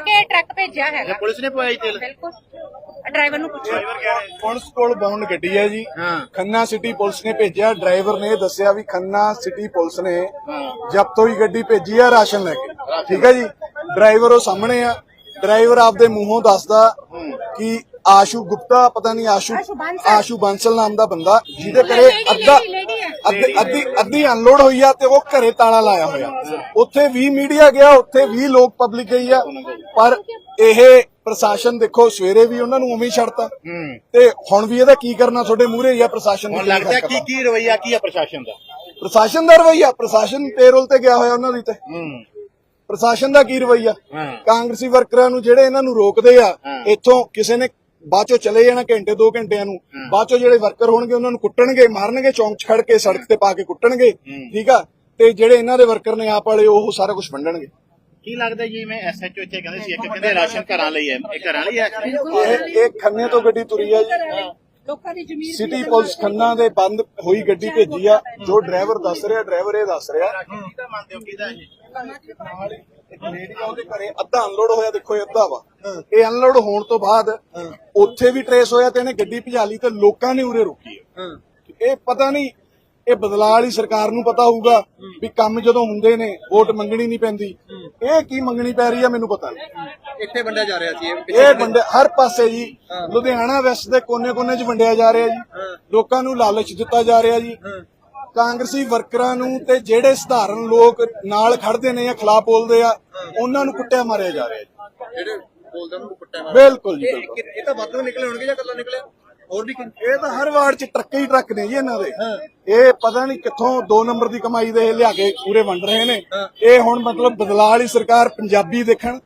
ਕੇ truck ਭੇਜਿਆ ਹੈਗਾ। Police ਨੇ ਜੀ ਤੇਲ? ਬਿਲਕੁਲ। ਡਰਾਈਵਰ ਨੂੰ ਪੁੱਛੋ। ਪੁਲਿਸ ਕੋਲ ਬਾਉਂਡ ਗੱਡੀ ਹੈ ਜੀ। ਖੰਨਾ ਸਿਟੀ ਪੁਲਿਸ ਨੇ ਭੇਜਿਆ। ਡਰਾਈਵਰ ਨੇ ਦੱਸਿਆ ਵੀ ਖੰਨਾ ਸਿਟੀ ਪੁਲਿਸ ਨੇ ਜਬ ਤੋਂ ਹੀ ਗੱਡੀ ਭੇਜੀ ਆ ਰਾਸ਼ਨ ਲੈ ਕੇ। ਠੀਕ ਹੈ ਜੀ? ਡਰਾਈਵਰ ਉਹ ਸਾਹਮਣੇ ਆ। ਡਰਾਈਵਰ ਆਪਦੇ ਮੂੰਹੋਂ ਦੱਸਦਾ ਕਿ ਆਸ਼ੂ ਗੁਪਤਾ ਪਤਾ ਨਹੀਂ ਆਸ਼ੂ ਆਸ਼ੂ ਬਾਂਸਲ। ਨਾਮ ਦਾ ਬੰਦਾ ਜਿਹਦੇ ਘਰੇ ਲੇਡੀ, ਅੱਧਾ। ਅੱਧੀ ਅੱਧੀ ਅੱਧੀ ਅਨਲੋਡ ਹੋਈ ਆ ਤੇ ਉਹ ਘਰੇ ਤਾਲਾ ਲਾਇਆ ਹੋਇਆ। ਉੱਥੇ ਵੀ ਮੀਡੀਆ ਗਿਆ ਉੱਥੇ ਵੀ ਲੋਕ ਪਬਲਿਕ ਗਈ ਆ। ਪਰ ਇਹ ਪ੍ਰਸ਼ਾਸਨ ਦੇਖੋ ਸਵੇਰੇ ਵੀ ਉਹਨਾਂ ਨੂੰ ਉਵੇਂ ਹੀ ਛੱਡਤਾ। ਤੇ ਹੁਣ ਵੀ ਇਹਦਾ ਕੀ ਕਰਨਾ ਤੁਹਾਡੇ ਮੂਹਰੇ ਹੀ ਆ ਪ੍ਰਸ਼ਾਸਨ ਨੇ ਲੱਗਦਾ ਕੀ ਕੀ ਰਵਈਆ ਕੀ ਆ ਪ੍ਰਸ਼ਾਸਨ ਦਾ? ਪ੍ਰਸ਼ਾਸਨ ਦਾ ਰਵਈਆ ਪ੍ਰਸ਼ਾਸਨ ਪੇਰੋਲ ਤੇ ਗਿਆ ਹੋਇਆ ਉਹਨਾਂ ਦੀ ਤੇ। ਪ੍ਰਸ਼ਾਸਨ ਦਾ ਕੀ ਰਵਈਆ? ਕਾਂਗਰਸੀ ਵਰਕਰਾਂ ਨੂੰ ਜਿਹੜੇ ਇਹਨਾਂ ਨੂੰ ਰੋਕਦੇ ਆ। ਇੱਥੋਂ ਕਿਸੇ ਨੇ ਬਾਅਦ ਚੋਂ ਚਲੇ ਜਾਣਾ ਘੰਟੇ ਦੋ ਘੰਟਿਆਂ ਨੂੰ। ਬਾਅਦ ਚੋਂ ਜਿਹੜੇ ਵਰਕਰ ਹੋਣਗੇ ਉਹਨਾਂ ਨੂੰ ਕੁੱਟਣਗੇ ਮਾਰਨਗੇ ਚੌਂਕ ਖੜ ਕੇ ਸੜਕ ਤੇ ਪਾ ਕੇ ਕੁੱਟਣਗੇ। ਠੀਕ ਆ? ਤੇ ਜਿਹੜੇ ਇਹਨਾਂ ਦੇ ਵਰਕਰ ਨੇ ਆਪ ਵਾਲੇ ਉਹ ਸਾਰਾ ਕੁਝ ਵੰਡਣਗੇ। ਕੀ ਲੱਗਦਾ ਜੀ ਮੈਂ ਐਸਐਚਓ ਇੱਥੇ ਕਹਿੰਦੇ ਸੀ ਇੱਕ ਕਹਿੰਦੇ ਰਾਸ਼ਨ ਘਰਾਂ ਲਈ ਹੈ। ਇਹ ਘਰਾਂ ਲਈ ਹੈ? ਇਹ ਇਹ ਖੰਨੇ ਤੋਂ ਗੱਡੀ ਤੁਰੀ ਆ ਜੀ। ਲੋਕਾਂ ਦੀ ਜ਼ਮੀਰ ਸਿਟੀ ਪੁਲਿਸ ਖੰਨਾ ਦੇ ਬੰਦ ਹੋਈ ਗੱਡੀ ਭੇਜੀ ਆ। ਜੋ ਡਰਾਈਵਰ ਦੱਸ ਰਿਹਾ ਡਰਾਈਵਰ ਇਹ ਦੱਸ ਰਿਹਾ। ਕਿਹਦਾ ਮੰਨਦੇ ਹੋ ਕਿਹਦਾ ਇਹ ਨਾਲ ਹੀ ਇੱਕ ਲੇਡੀ ਆ ਉਹਦੇ ਘਰੇ ਅੱਧਾ ਅਨਲੋਡ ਹੋਇਆ ਦੇਖੋ ਇਹ ਅੱਧਾ ਵਾ। ਇਹ ਅਨਲੋਡ ਹੋਣ ਤੋਂ ਬਾਅਦ ਉੱਥੇ ਵੀ ਟਰੇਸ ਹੋਇਆ ਤੇ ਇਹਨੇ ਗੱਡੀ ਭਜਾ ਲਈ ਤੇ ਲੋਕਾਂ ਨੇ ਉਰੇ ਰੋਕੀ ਹੈ। ਇਹ ਪਤਾ ਨਹੀਂ ਇਹ ਬਦਲਾਅ ਵਾਲੀ ਸਰਕਾਰ ਨੂੰ ਪਤਾ ਹੋਊਗਾ ਵੀ ਕੰਮ ਜਦੋਂ ਹੁੰਦੇ ਨੇ ਵੋਟ ਮੰਗਣੀ ਨਹੀਂ ਪੈਂਦੀ। ਇਹ ਕੀ ਮੰਗਣੀ ਪੈ ਰਹੀ ਆ ਮੈਨੂੰ ਪਤਾ ਨਹੀਂ। ਇੱਥੇ ਵੰਡਿਆ ਜਾ ਰਿਹਾ ਸੀ ਇਹ ਇਹ ਵੰਡੇ ਹਰ ਪਾਸੇ ਜੀ। ਲੁਧਿਆਣਾ ਵੈਸਟ ਦੇ ਕੋਨੇ-ਕੋਨੇ 'ਚ ਵੰਡਿਆ ਜਾ ਰਿਹਾ ਜੀ। ਲੋਕਾਂ ਨੂੰ ਲਾਲਚ ਦਿੱਤਾ ਜਾ ਰਿਹਾ ਜੀ। ਕਾਂਗਰਸੀ ਵਰਕਰਾਂ ਨੂੰ ਤੇ ਜਿਹੜੇ ਸਧਾਰਨ ਲੋਕ ਨਾਲ ਖੜਦੇ ਨੇ ਜਾਂ ਖਿਲਾਫ ਬੋਲਦੇ ਆ ਉਹਨਾਂ ਨੂੰ ਕੁੱਟਿਆ ਮਾਰਿਆ ਜਾ ਰਿਹਾ ਜੀ। ਜਿਹੜੇ ਬੋਲਦੇ ਉਹਨੂੰ ਕੁੱਟਿਆ ਮਾਰਿਆ। ਬਿਲਕੁਲ ਜੀ ਬਿਲਕੁਲ। ਇਹ ਤਾਂ ਵਾਧੂ ਨਿਕਲੇ ਹੋਣਗੇ ਜਾਂ ਕੱਲਾ ਨਿਕਲਿਆ? ਹੋਰ ਵੀ ਕਿ- ਇਹ ਤਾਂ ਹਰ ਵਾਰਡ 'ਚ ਟਰੱਕ ਹੀ ਟਰੱਕ ਨੇ ਜੀ ਇਹਨਾਂ ਦੇ। ਇਹ ਪਤਾ ਨਹੀਂ ਕਿੱਥੋਂ 2 ਨੰਬਰ ਦੀ ਕਮਾਈ ਦੇ ਲਿਆ ਕੇ ਪੂਰੇ ਵੰਡ ਰਹੇ ਨੇ। ਇਹ ਹੁਣ ਮਤਲਬ ਬਦਲਾਅ ਵਾਲੀ ਸਰਕਾਰ ਪੰਜਾਬੀ ਦੇਖਣ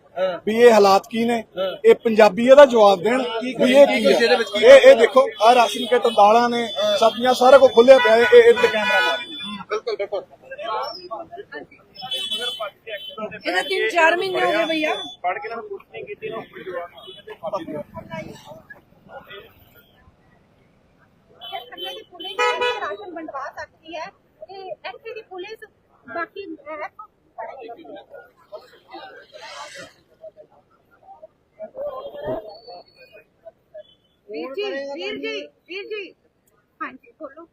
ਵੀ ਇਹ ਹਾਲਾਤ ਕੀ ਨੇ? ਇਹ ਪੰਜਾਬੀ ਇਹਦਾ ਜਵਾਬ ਦੇਣ ਵੀ ਇਹ ਕੀ ਹੈ? ਇਹ ਇਹ ਦੇਖੋ ਆ ਰਾਸ਼ਨ ਕਿੱਟ ਦਾਲਾਂ ਨੇ ਸਬਜ਼ੀਆਂ ਸਾਰਾ ਕੁਝ ਖੁੱਲਿਆ ਪਿਆ ਇਹ ਇਹ ਤੇ ਕੈਮਰਾ ਮਾਰੀ ਬਿਲਕੁਲ ਬਿਲਕੁਲ। ਇਹਦਾ 3-4 ਮਹੀਨੇ ਹੋ ਗਏ ਭਈਆ। ਖੰਨੇ ਦੀ ਪੁਲਿਸ ਇੱਥੇ ਰਾਸ਼ਨ ਵੰਡਵਾ ਸਕਦੀ ਹੈ ਤੇ ਇੱਥੇ ਦੀ ਪੁਲਿਸ ਬਾਕੀ ਐਪ ਵੀਰ ਜੀ ਵੀਰ ਜੀ ਵੀਰ ਜੀ ਹਾਂਜੀ ਬੋਲੋ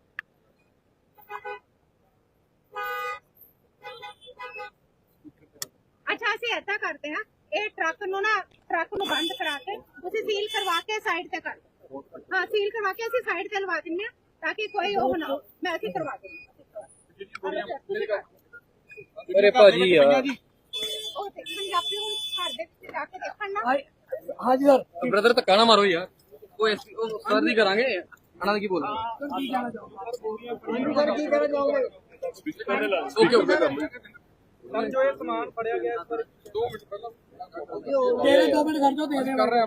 ਅੱਛਾ ਅਸੀਂ ਏਦਾਂ ਕਰਦੇ ਹਾਂ ਇਹ ਟਰੱਕ ਨੂੰ ਨਾ ਟਰੱਕ ਨੂੰ ਬੰਦ ਕਰਾ ਕੇ ਤੁਸੀਂ ਸੀਲ ਕਰਵਾ ਕੇ ਸਾਈਡ ਤੇ ਕਰ ਦਿਓ ਹਾਂ ਸੀਲ ਕਰਵਾ ਕੇ ਅਸੀਂ ਸਾਈਡ ਤੇ ਲਵਾ ਦਿੰਦੇ ਹਾਂ ਤਾਂ ਕਿ ਕੋਈ ਉਹ ਨਾ ਹੋ। ਮੈਂ ਅਸੀਂ ਕਰਵਾ ਦਿੰਦੀ ਅਰੇ ਭਾਜੀ ਯਾਰ ਉਹ ਦੇਖਣ ਜਾਪੇ ਹੁਣ ਘਰ ਦੇ ਵਿੱਚ ਜਾ ਕੇ ਦੇਖਣ ਨਾ ਹਾਂਜੀ ਸਰ। ਬ੍ਰਦਰ ਧੱਕਾ ਨਾ ਮਾਰੋ ਯਾਰ। ਉਹ ਐਸਪੀ ਉਹ ਸਰ ਦੀ ਕਰਾਂਗੇ ਅਣਾ ਕੀ ਬੋਲ ਓਕੇ ਓਕੇ ਕਰ ਲਓ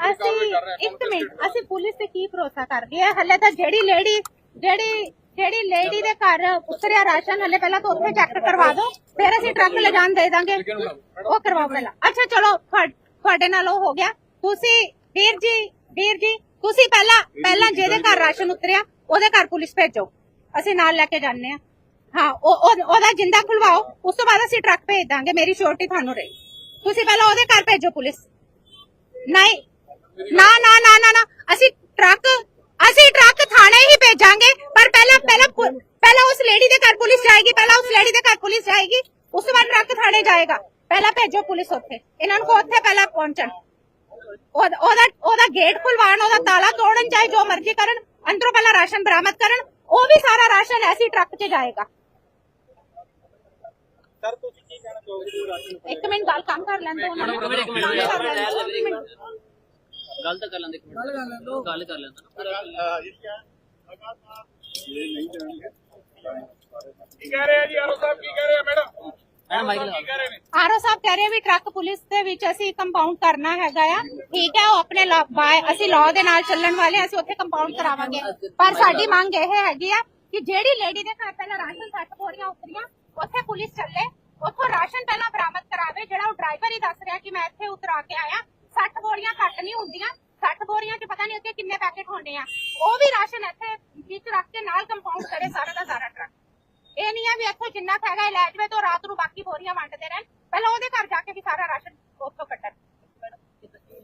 ਅਸੀਂ ਇੱਕ ਮਿੰਟ ਅਸੀਂ ਪੁਲਿਸ ਤੇ ਕੀ ਭਰੋਸਾ ਕਰਦੇ ਆ? ਹਲੇ ਤਾਂ ਜਿਹੜੀ ਲੇਡੀ ਜਿਹੜੀ ਜਿਹੜੀ ਲੇਡੀ ਦੇ ਘਰ ਉਤਰਿਆ ਰਾਸ਼ਨ ਹਲੇ ਪਹਿਲਾਂ ਤਾਂ ਉੱਥੇ ਚੈੱਕ ਕਰਵਾ ਦਿਓ ਫਿਰ ਅਸੀਂ ਟਰੱਕ ਲਿਜਾਣ ਦੇ ਦਾਂਗੇ। ਉਹ ਕਰਵਾਓ ਪਹਿਲਾਂ। ਅੱਛਾ ਚਲੋ ਤੁਹਾ- ਤੁਹਾਡੇ ਨਾਲ ਉਹ ਹੋ ਗਿਆ। ਤੁਸੀਂ ਵੀਰ ਜੀ ਵੀਰ ਜੀ ਤੁਸੀਂ ਪਹਿਲਾਂ ਪਹਿਲਾਂ ਜਿਹਦੇ ਘਰ ਰਾਸ਼ਨ ਉਤਰਿਆ ਉਹਦੇ ਘਰ ਪੁਲਿਸ ਭੇਜੋ। ਅਸੀਂ ਨਾਲ ਲੈ ਕੇ ਜਾਂਦੇ ਆ ਹਾਂ ਉਹ ਉਹ- ਉਹਦਾ ਜਿੰਦਾ ਖੁਲਵਾਓ ਉਸ ਤੋਂ ਬਾਅਦ ਅਸੀਂ ਟਰੱਕ ਭੇਜ ਦਾਂਗੇ ਮੇਰੀ ਸ਼ੋਰਟੀ ਤੁਹਾਨੂੰ ਰਹੀ। ਤੁਸੀਂ ਪਹਿਲਾਂ ਉਹਦੇ ਘਰ ਭੇਜੋ ਪੁਲਿਸ। ਨਹੀਂ ਨਾ ਨਾ ਨਾ ਨਾ ਨਾ ਅਸੀਂ ਟਰੱਕ ਅਸੀਂ ਟਰੱਕ ਥਾਣੇ ਹੀ ਭੇਜਾਂਗੇ ਪਰ ਪਹਿਲਾਂ ਪਹਿਲਾਂ ਪਹਿਲਾਂ ਉਸ ਲੇਡੀ ਦੇ ਘਰ ਪੁਲਿਸ ਜਾਏਗੀ ਪਹਿਲਾਂ ਉਸ ਲੇਡੀ ਦੇ ਘਰ ਪੁਲਿਸ ਜਾਏਗੀ ਉਸ ਤੋਂ ਬਾਅਦ ਟਰੱਕ ਥਾਣੇ ਜਾਏਗਾ। ਪਹਿਲਾਂ ਭੇਜੋ ਪੁਲਿਸ ਉੱਥੇ। ਇਹਨਾਂ ਨੂੰ ਉੱਥੇ ਪਹਿਲਾਂ ਪਹੁੰਚਣ। ਉਹਦਾ ਉਹਦਾ ਉਹਦਾ ਗੇਟ ਖੁਲਵਾਉਣ ਉਹਦਾ ਤਾਲਾ ਤੋੜਨ ਚਾਹੇ ਜੋ ਮਰਜ਼ੀ ਕਰਨ ਅੰਦਰੋਂ ਪਹਿਲਾਂ ਰਾਸ਼ਨ ਬਰਾਮਦ ਕਰਨ ਉਹ ਵੀ ਸਾਰਾ ਰਾਸ਼ਨ ਐਸੀ ਟਰੱਕ 'ਚ ਜਾਏਗਾ। ਇੱਕ ਮਿੰਟ ਗੱਲ ਕੰਮ ਕਰ ਲੈਂਦੇ ਉਹਨਾਂ ਨੂੰ ਇੱਕ ਮਿੰਟ, ਕੰਮ ਕਰ ਲੈਣ ਦਿਓ, ਇੱਕ ਮਿੰਟ। ਗੱਲ ਤਾਂ ਕਰ ਲੈਂਦੇ ਇੱਕ ਮਿੰਟ। ਗੱਲ ਕਰ ਲੈਂਦੇ ਗੱਲ ਕਰ ਲੈਂਦੇ ਮੈਡਮ ਮਾਈਕ ਲਗਾ ਆਰਓ ਸਾਹਿਬ ਕਹਿ ਰਹੇ ਵੀ ਟਰੱਕ ਪੁਲਿਸ ਦੇ ਵਿੱਚ ਅਸੀਂ ਕੰਪਾਊਂਡ ਕਰਨਾ ਹੈਗਾ ਆ। ਠੀਕ ਹੈ ਉਹ ਆਪਣੇ ਲਾ- ਬਾਏ ਅਸੀਂ ਲਾਅ ਦੇ ਨਾਲ ਚੱਲਣ ਵਾਲੇ ਹਾਂ, ਅਸੀਂ ਉੱਥੇ ਕੰਪਾਊਂਡ ਕਰਾਵਾਂਗੇ। ਪਰ ਸਾਡੀ ਮੰਗ ਇਹ ਹੈਗੀ ਆ ਕਿ ਜਿਹੜੀ ਲੇਡੀ ਦੇ ਘਰ ਪਹਿਲਾਂ ਰਾਸ਼ਨ ਸੱਟ ਬੋਰੀਆਂ ਉਤਰੀਆਂ ਉੱਥੇ ਪੁਲਿਸ ਚੱਲੇ ਉੱਥੋਂ ਰਾਸ਼ਨ ਪਹਿਲਾਂ ਬਰਾਮਦ ਕਰਾਵੇ ਜਿਹੜਾ ਉਹ ਡਰਾਈਵਰ ਹੀ ਦੱਸ ਰਿਹਾ ਕਿ ਮੈਂ ਇੱਥੇ ਉਤਰਾ ਕੇ ਆਇਆ। 60 ਬੋਰੀਆਂ ਘੱਟ ਨਹੀਂ ਹੁੰਦੀਆਂ 60 ਬੋਰੀਆਂ 'ਚ ਪਤਾ ਨਹੀਂ ਉੱਥੇ ਕਿੰਨੇ ਪੈਕੇਟ ਹੋਣੇ ਆ। ਉਹ ਵੀ ਰਾਸ਼ਨ ਇੱਥੇ ਵਿੱਚ ਰੱਖ ਕੇ ਨਾਲ ਕੰਪਾਊਂਡ ਕਰੇ ਸਾਰਾ ਦਾ ਸਾਰਾ ਟਰੱਕ। ਇਹ ਨਹੀਂ ਆ ਵੀ ਇੱਥੋਂ ਜਿੰਨਾ ਹੈਗਾ ਲੈ ਜਵੇ ਤੋਂ ਰਾਤ ਨੂੰ ਬਾਕੀ ਬੋਰੀਆਂ ਵੰਡਦੇ ਰਹਿਣ। ਪਹਿਲਾਂ ਉਹਦੇ ਘਰ ਜਾ ਕੇ ਵੀ ਸਾਰਾ ਰਾਸ਼ਨ ਉੱਥੋਂ ਕੱਢਣ।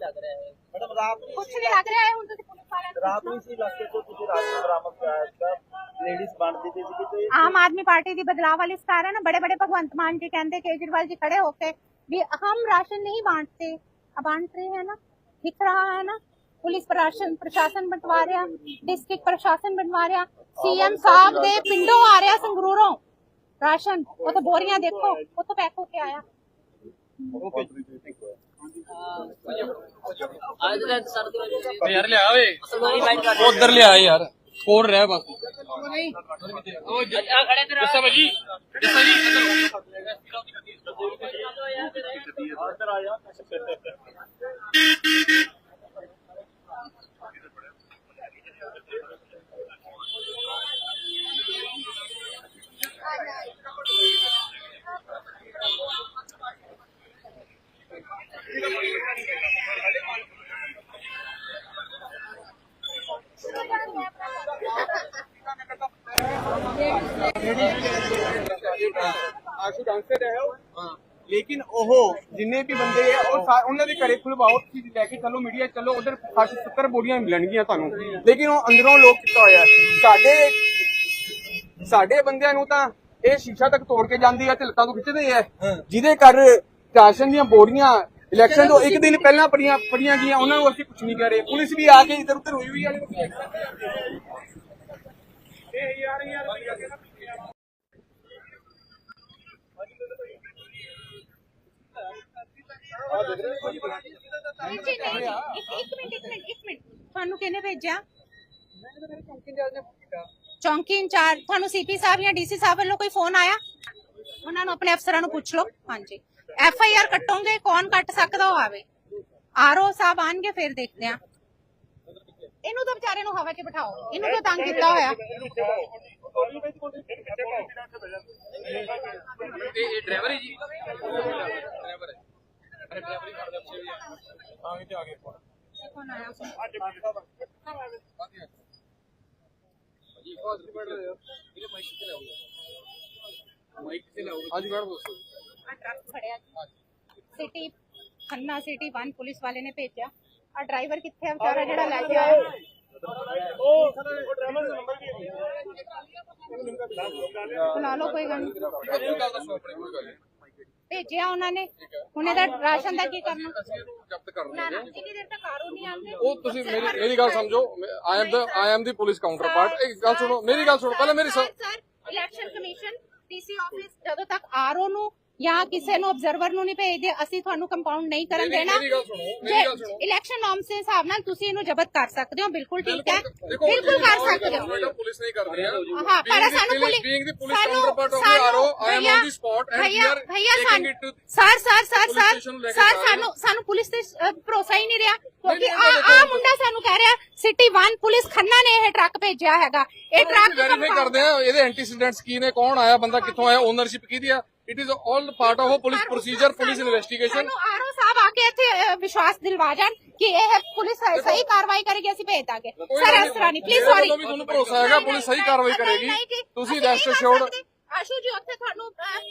ਲੱਗ ਰਿਹਾ ਹੈ? ਮੈਡਮ ਰਾਤ ਨੂੰ ਕੁਝ ਨਹੀਂ ਲੱਗ ਰਿਹਾ ਹੈ ਹੁਣ ਤੁਸੀਂ ਪੁਲਿਸ ਵਾਲਿਆਂ ਨੂੰ ਰਾਤ ਨੂੰ ਇਸ ਇਲਾਕੇ ਤੋਂ ਤੁਸੀਂ ਰਾਤ ਨੂੰ ਬਰਾਮਦ ਕਰਾਇਆ ਸੀ ਲੇਡੀਜ਼ ਆਮ ਆਦਮੀ ਪਾਰਟੀ ਦੀ ਬਦਲਾਅ ਵਾਲੀ ਬੜੇ ਬੜੇ ਭਗਵੰਤ ਮਾਨ ਜੀ ਕਹਿੰਦੇ ਕੇ भी हम राशन नहीं बांटते अब बांट रहे हैं ਸੀਐਮ ਸਾਹਿਬ ਦੇ ਪਿੰਡੋਂ ਆ ਰਿਹਾ ਸੰਗਰੂਰੋਂ। ਰਾਸ਼ਨ ਉਹ ਤਾਂ ਬੋਰੀਆਂ ਦੇਖੋ ਉਹ ਤਾਂ ਪੈਕ ਹੋ ਕੇ ਆਇਆ। ਯਾਰ ਲਿਆ ਓਏ ਉਧਰ ਲਿਆ ਯਾਰ ਕੋੜ ਰਿਹਾ ਬਸ। ਨਹੀਂ ਉਹ ਖੜੇ ਤੇਰਾ ਦੱਸਾ ਭਾਜੀ ਦੱਸਾ ਜੀ ਇੱਧਰ ਆ ਯਾਰ ਆਸ਼ੂ ਡਾਂਸਰ ਹੈ? ਉਹ ਲੇਕਿਨ ਉਹ ਜਿੰਨੇ ਵੀ ਬੰਦੇ ਆ, ਉਹ ਸਾ- ਉਹਨਾਂ ਦੇ ਘਰੇ ਖੁਲਵਾਓ ਤੁਸੀਂ ਲੈ ਕੇ ਚੱਲੋ, ਮੀਡੀਆ ਚੱਲੋ, ਉਧਰ 60 70 ਬੋਰੀਆਂ ਮਿਲਣਗੀਆਂ ਤੁਹਾਨੂੰ। ਲੇਕਿਨ ਉਹ ਅੰਦਰੋਂ ਲੋਕ ਕੀਤਾ ਹੋਇਆ ਸਾਡੇ ਸਾਡੇ ਬੰਦਿਆਂ ਨੂੰ ਤਾਂ ਇਹ ਸ਼ੀਸ਼ਾ ਤੱਕ ਤੋੜ ਕੇ ਜਾਂਦੀ ਆ ਤੇ ਲੱਤਾਂ ਤੋਂ ਖਿੱਚਦੇ ਆ ਜਿਹਦੇ ਘਰ ਰਾਸ਼ਨ ਦੀਆਂ ਬੋਰੀਆਂ ਇਲੈਕਸ਼ਨ ਤੋਂ ਇੱਕ ਦਿਨ ਪਹਿਲਾਂ ਪੜੀਆਂ ਪੜੀਆਂ ਗਈਆਂ ਉਹਨਾਂ ਨੂੰ ਅਸੀਂ ਕੁਝ ਨਹੀਂ ਕਹਿ ਰਹੇ। ਪੁਲਿਸ ਵੀ ਆ ਕੇ ਇੱਧਰ ਉੱਧਰ ਹੋਈ ਹੋਈ ਆ ਇਹ ਯਾਰ ਯਾਰ ਨਹੀਂ ਜੀ ਨਹੀਂ ਜੀ। ਇੱਕ ਇੱਕ ਮਿੰਟ ਇੱਕ ਮਿੰਟ ਇੱਕ ਚੌਂਕੀ ਇੰਚਾਰਜ ਤੁਹਾਨੂੰ ਸੀਪੀ ਸਾਹਿਬ ਜਾਂ ਡੀਸੀ ਸਾਹਿਬ ਵੱਲੋਂ ਕੋਈ ਫੋਨ ਆਇਆ? ਉਹਨਾਂ ਨੂੰ ਆਪਣੇ ਅਫਸਰਾਂ ਨੂੰ ਪੁੱਛ ਲਓ। ਹਾਂਜੀ। ਐਫ ਆਈ ਆਰ ਕੱਟੋਗੇ ਕੌਣ ਕੱਟ ਸਕਦਾ ਉਹ ਆਵੇ। ਆਰਓ ਸਾਹਿਬ ਆਣਗੇ ਫਿਰ ਦੇਖਦੇ ਆ ਇਹਨੂੰ ਤਾਂ ਵਿਚਾਰੇ ਨੂੰ ਹਵਾ 'ਚ ਬਿਠਾਓ। ਇਹਨੂੰ ਤਾਂ ਤੰਗ ਕੀਤਾ ਹੋਇਆ। ਇਹ ਇਹ ਡਰਾਈਵਰ ਹੈ ਜੀ? ਡਰਾਈਵਰ ਹੈ। ਅਰੇ ਡਰਾਈਵਰ ਹੀ ਕਰਦੇ ਅੱਛੇ ਵੀ ਆ। ਆਗੇ ਤੇ ਕੌਣ ਆਇਆ ਮਾਈਕ ਤੇ ਤੇ ਆ। ਟਰੱਕ ਖੜਿਆ ਸਿਟੀ ਖੰਨਾ ਸਿਟੀ 1 ਪੁਲਿਸ ਵਾਲੇ ਨੇ ਭੇਜਿਆ ਆ ਡਰਾਈਵਰ ਕਿੱਥੇ ਆ ਵਿਚਾਰਾ ਜਿਹੜਾ ਲੈ ਕੇ ਆਇਆ ਬੁਲਾ ਲਓ ਕੋਈ ਗੱਲ ਨਹੀਂ ਭੇਜਿਆ ਉਹਨਾਂ ਨੇ। ਹੁਣ ਇਹਦਾ ਰਾਸ਼ਨ ਦਾ ਕੀ ਕਰਨਾ? ਜ਼ਬਤ ਕਰ ਨਾ ਨਾ ਜਿੰਨੀ ਦੇਰ ਤੱਕ ਆਰੋ ਨਹੀਂ ਆਉਂਦੇ ਉਹ ਤੁਸੀਂ ਮੇਰੀ ਮੇਰੀ ਗੱਲ ਸਮਝੋ। ਆਈ ਐਮ ਦਾ ਆਈ ਐਮ ਦੀ ਪੁਲਿਸ ਕਾਊਂਟਰ ਪਾਰਟ ਇੱਕ ਗੱਲ ਸੁਣੋ ਮੇਰੀ ਗੱਲ ਸੁਣੋ। ਪਹਿਲਾਂ ਮੇਰੀ sir election commission DC office ਜਦੋਂ ਤੱਕ ਆਰਓ ਨੂੰ ਜਾਂ ਕਿਸੇ ਨੂੰ ਆਬਜ਼ਰਵਰ ਨੂੰ ਨਹੀਂ ਭੇਜਦੇ ਅਸੀਂ ਤੁਹਾਨੂੰ ਕੰਪਾਊਂਡ ਨਹੀਂ ਕਰਨ ਦੇਣਾ। ਇਲੈਕਸ਼ਨ ਨਾਰਮਸ ਦੇ ਹਿਸਾਬ ਨਾਲ ਤੁਸੀਂ ਇਹਨੂੰ ਜ਼ਬਤ ਕਰ ਸਕਦੇ ਹੋ ਬਿਲਕੁਲ ਠੀਕ ਹੈ। ਬਿਲਕੁਲ ਕਰ ਸਕਦੇ ਹੋ। ਪੁਲਿਸ ਨਹੀਂ ਕਰਦੀ ਹੈ ਹਾਂ ਪਰ ਸਾਨੂੰ ਪੁਲਿਸ ਔਨ ਦੀ ਸਪੌਟ ਭਈਆ ਭਈਆ to sir sir sir sir sir ਸਾਨੂੰ ਸਾਨੂੰ ਪੁਲਿਸ ਤੇ ਭਰੋਸਾ ਹੀ ਨਹੀਂ ਰਿਹਾ। ਕਿਉਂਕਿ ਆ ਆ ਮੁੰਡਾ ਸਾਨੂੰ ਕਹਿ ਰਿਹਾ ਸਿਟੀ 1 ਪੁਲਿਸ ਖੰਨਾ ਨੇ ਇਹ ਟਰੱਕ ਭੇਜਿਆ ਹੈਗਾ। ਇਹ ਟਰੱਕ ਵੈਰੀਫਾਈ ਕਰਦੇ ਆ ਇਹਦੇ ਐਂਟੀਸੀਡੈਂਟਸ ਕੀ ਨੇ ਕੌਣ ਆਇਆ ਬੰਦਾ ਕਿੱਥੋਂ ਆਇਆ ਓਨਰਸ਼ਿਪ ਕਿਹਦੀ ਆ? It is all part of police procedure police investigation ਸਾਨੂੰ ਆਰਓ ਸਾਹਿਬ ਆ ਕੇ ਇੱਥੇ ਵਿਸ਼ਵਾਸ ਦਿਲਵਾ ਜਾਣ ਕਿ ਇਹ ਪੁਲਿਸ ਸਹੀ ਕਾਰਵਾਈ ਕਰੇਗੀ ਅਸੀਂ ਭੇਜ ਦਾਂਗੇ। ਸਰ ਇਸ ਤਰ੍ਹਾਂ ਨਹੀਂ। ਪਲੀਜ਼ ਸੌਰੀ ਤੁਹਾਨੂੰ ਭਰੋਸਾ ਹੈਗਾ ਪੁਲਿਸ ਸਹੀ ਕਾਰਵਾਈ ਕਰੇਗੀ। ਤੁਸੀਂ ਰੈਸਟ ਅਸ਼ੋਰਡ ਆਸ਼ੂ ਜੀ ਉੱਥੇ ਤੁਹਾਨੂੰ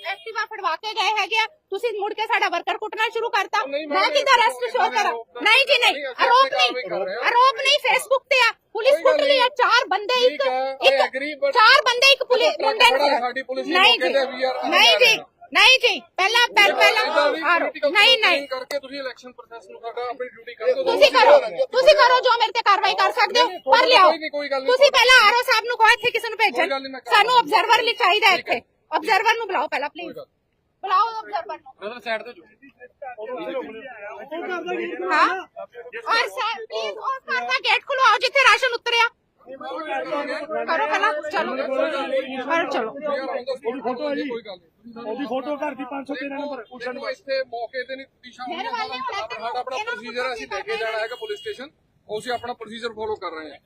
ਐਕਟਿਵਾ ਫੜਵਾ ਕੇ ਗਏ ਹੈਗੇ ਤੁਸੀਂ ਮੁੜ ਕੇ ਸਾਡਾ ਵਰਕਰ ਕੁੱਟਣਾ ਸ਼ੁਰੂ ਕਰਤਾ। ਮੈਂ ਕਿਦਾਂ ਰੈਸਟ ਸ਼ੋ ਮੈਂ- ਕਰਾਂ? ਨਹੀਂ ਜੀ ਨਹੀਂ। ਆਰੋਪ ਨਹੀਂ। ਆਰੋਪ ਨਹੀਂ ਫੇਸਬੁੱਕ ਤੇ ਆ। ਪੁਲਿਸ ਕੁੱਟ ਰਹੀ ਆ। ਚਾਰ ਬੰਦੇ ਇੱਕ but- ਚਾਰ ਬੰਦੇ ਇੱਕ ਪੁਲਿਸ ਮੁੰਡੇ ਨੂੰ ਨਹੀਂ ਜੀ। ਨਹੀਂ ਜੀ। ਨਹੀਂ ਜੀ। ਪਹਿਲਾਂ ਆਰੋ ਨਹੀਂ ਨਹੀਂ। ਕਰਕੇ ਤੁਸੀਂ ਇਲੈਕਸ਼ਨ ਪ੍ਰੋਸੈਸ ਨੂੰ ਸਾਡਾ ਆਪਣੀ ਡਿਊਟੀ ਕਰ। ਤੁਸੀਂ ਕਰੋ। ਤੁਸੀਂ ਕਰੋ। ਜੋ ਮੇਰੇ ਤੇ ਕਾਰਵਾਈ ਕਰ ਸਕਦੇ ਨਹੀਂ, ਹੋ ਪਰ ਕੋਈ ਲਿਆਓ। ਨਹੀਂ, ਕੋਈ ਗੱਲ ਨਹੀਂ। ਤੁਸੀਂ ਪਹਿਲਾਂ ਆਰਓ ਸਾਹਿਬ ਨੂੰ ਕਹੋ ਇੱਥੇ ਕਿਸੇ ਨੂੰ ਕੋਈ ਭੇਜਣ ਗੱਲ ਨਹੀਂ, ਮੈਂ ਕਰ ਸਾਨੂੰ ਲਵਾਂਗਾ। ਆਬਜ਼ਰਵਰ ਲਈ ਚਾਹੀਦਾ ਠੀਕ ਹੈ। ਇੱਥੇ। ਆਬਜ਼ਰਵਰ ਨੂੰ ਬੁਲਾਓ ਪਹਿਲਾਂ ਪਲੀਜ਼ ਗੱਲ। ਬੁਲਾਓ ਆਬਜ਼ਰਵਰ ਨੂੰ। ਬ੍ਰਦਰ ਸਾਈਡ ਤੇ ਹਾਂ? ਔਰ ਸਰ ਪਲੀਜ਼ ਉਸ ਘਰ ਦਾ ਗੇਟ ਖੁਲਵਾਓ ਜਿੱਥੇ ਰਾਸ਼ਨ ਉਤਰਿਆ। ਕਰੋ ਪਹਿਲਾਂ ਚਲੋ। ਕਰੋ ਚਲੋ। ਉਹਦੀ ਫੋਟੋ ਹੈ ਜੀ। ਕੋਈ ਗੱਲ ਨਹੀਂ। ਉਹਦੀ ਫੋਟੋ ਘਰ ਦੀ 513 ਨੰਬਰ ਮੈਨੂੰ ਇੱਥੇ ਮੌਕੇ ਤੇ ਨਹੀਂ ਦਿਸ਼ਾ ਮੇਰੇ ਵੱਲ ਨਹੀਂ ਹੋਣਾ, ਸਾਡਾ ਆਪਣਾ ਨੂੰ ਪ੍ਰੋਸੀਜਰ ਅਸੀਂ ਲੈ ਕੇ ਜਾਣਾ ਹੈਗਾ ਪੁਲਿਸ ਸਟੇਸ਼ਨ। ਉਹ ਅਸੀਂ ਆਪਣਾ ਪ੍ਰੋਸੀਜਰ ਫੋਲੋ ਕਰ ਰਹੇ ਹਾਂ।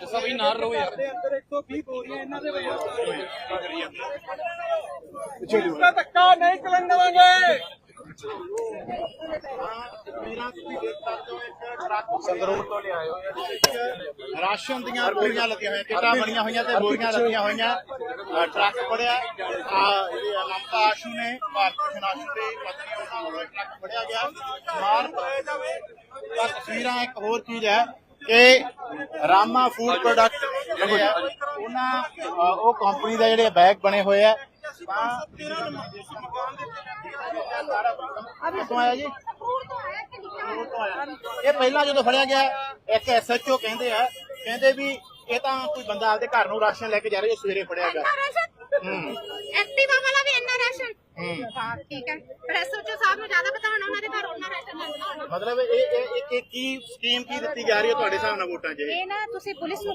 ਜਿਸਾ ਵੀ ਨਾਲ ਰਹੋ ਯਾਰ। ਅੰਦਰ 120 ਬੋਰੀਆਂ ਇਹਨਾਂ ਦੇ ਪਿੱਛੇ ਦਾ ਧੱਕਾ ਨਹੀਂ ਚਲਣ ਦੇਵਾਂਗੇ। ਤਸਵੀਰਾਂ ਇੱਕ ਸੰਗਰੂਰ ਤੋਂ ਲਿਆਏ ਹੋਏ ਰਾਸ਼ਨ ਦੀਆਂ ਬੋਰੀਆਂ ਲੱਗੀਆਂ ਹੋਈਆਂ, ਕਿੱਟਾਂ ਬਣੀਆਂ ਹੋਈਆਂ ਤੇ ਬੋਰੀਆਂ ਲੱਗੀਆਂ ਹੋਈਆਂ। ਟਰੱਕ ਫੜਿਆ, ਆ ਜਿਹੜੇ ਮਮਤਾ ਆਸ਼ੂ ਨੇ, ਭਾਰਤ ਭੂਸ਼ਣ ਆਸ਼ੂ ਦੇ ਪਤਨੀ ਉਹਨਾਂ ਵੱਲੋਂ ਟਰੱਕ ਫੜਿਆ ਗਿਆ। ਮਾਰ ਤਾਂ ਤਸਵੀਰਾਂ ਇੱਕ ਹੋਰ ਚੀਜ਼ ਹੈ ਕਿ ਰਾਮਾ ਫੂਡ ਪ੍ਰੋਡਕਟ ਜਿਹੜੇ ਆ, ਉਹਨਾਂ ਉਹ ਕੰਪਨੀ ਦਾ ਜਿਹੜੇ ਬੈਗ ਬਣੇ ਹੋਏ ਆ ਕਿੱਥੋਂ ਆਇਆ ਜੀ? ਇਹ ਪਹਿਲਾਂ ਜਦੋਂ ਫੜਿਆ ਗਿਆ ਇੱਕ ਐਸਐਚਓ ਕਹਿੰਦੇ ਆ ਕਹਿੰਦੇ ਵੀ ਇਹ ਤਾਂ ਕੋਈ ਬੰਦਾ ਆਪਦੇ ਘਰ ਨੂੰ ਰਾਸ਼ਨ ਲੈ ਕੇ ਜਾ ਰਿਹਾ ਸਵੇਰੇ ਫੜਿਆ ਗਿਆ। ਹੂੰ। ਐਕਟਿਵਾ ਵਾਲਾ ਵੀ ਇੰਨਾ ਰਾਸ਼ਨ? ਹੂੰ। ਵਾਹ ਠੀਕ ਹੈ। ਪਰ ਐਸਓਚਓ ਸਾਹਿਬ ਨੂੰ ਜ਼ਿਆਦਾ ਪਤਾ ਹੋਣਾ ਉਹਨਾਂ ਦੇ ਘਰ ਉਹਨਾਂ ਰਾਸ਼ਨ ਲੱਗਦਾ ਹੋਣਾ। ਮਤਲਬ ਇਹ ਇਹ ਕੀ ਸਕੀਮ ਕੀ ਦਿੱਤੀ ਜਾ ਰਹੀ ਹੈ ਤੁਹਾਡੇ ਹਿਸਾਬ ਨਾਲ ਵੋਟਾਂ 'ਚ ਇਹ? ਇਹ ਨਾ ਤੁਸੀਂ ਪੁਲਿਸ